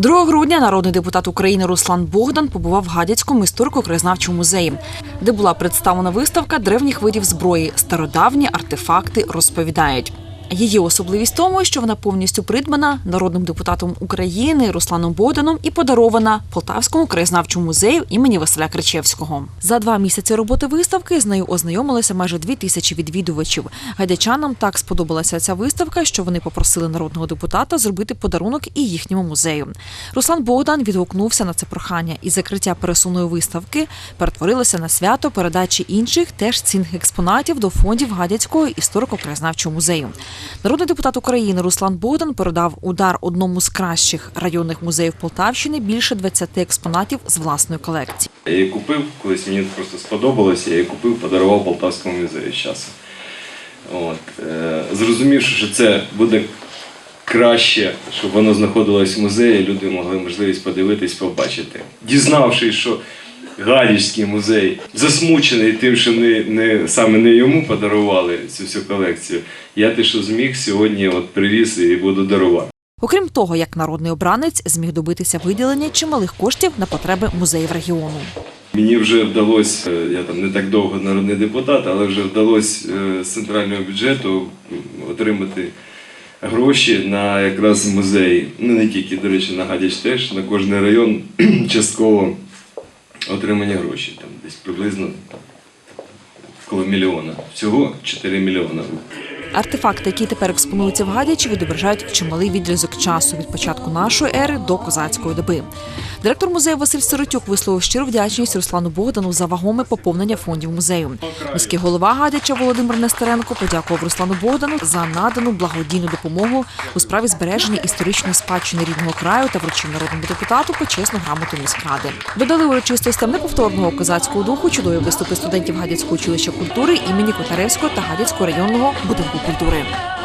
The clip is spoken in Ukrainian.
2 грудня народний депутат України Руслан Богдан побував в Гадяцькому історико-краєзнавчому музеї, де була представлена виставка древніх видів зброї. Стародавні артефакти розповідають. Її особливість в тому, що вона повністю придбана народним депутатом України Русланом Богданом і подарована Полтавському краєзнавчому музею імені Василя Кричевського. За два місяці роботи виставки з нею ознайомилися майже дві тисячі відвідувачів. Гадячанам так сподобалася ця виставка, що вони попросили народного депутата зробити подарунок і їхньому музею. Руслан Богдан відгукнувся на це прохання, і закриття пересувної виставки перетворилося на свято передачі інших теж цінних експонатів до фондів Гадяцького історико-краєзнавчого музею. Народний депутат України Руслан Богдан передав удар одному з кращих районних музеїв Полтавщини більше 20 експонатів з власної колекції. Я її купив, колись мені просто сподобалося, я її купив, подарував Полтавському музею з часом. От. Е, зрозумівши, що це буде краще, щоб воно знаходилось в музеї, люди могли можливість подивитись, побачити. Дізнавшись, що Гадяцький музей засмучений тим, що не, не, саме не йому подарували цю всю колекцію, я те, що зміг, сьогодні от привіз і буду дарувати. Окрім того, як народний обранець зміг добитися виділення чималих коштів на потреби музеїв регіону. Мені вже вдалося, е, я там не так довго народний депутат, але вже вдалося е, з центрального бюджету отримати гроші на якраз музей. Ну не тільки, до речі, на Гадяч теж, на кожний район частково отримані гроші. Там десь приблизно коло мільйона. Всього 4 мільйона. Артефакти, які тепер експонуються в Гадячі, відображають чималий відрізок часу від початку нашої ери до козацької доби. Директор музею Василь Сиротюк висловив щиру вдячність Руслану Богдану за вагоме поповнення фондів музею. Міський голова Гадяча Володимир Нестеренко подякував Руслану Богдану за надану благодійну допомогу у справі збереження історичної спадщини рідного краю та вручив народному депутату почесну грамоту міськради. Додали урочистостям неповторного козацького духу чудові виступи студентів Гадяцького училища культури імені Котаревського та Гадяцького районного будинку культури.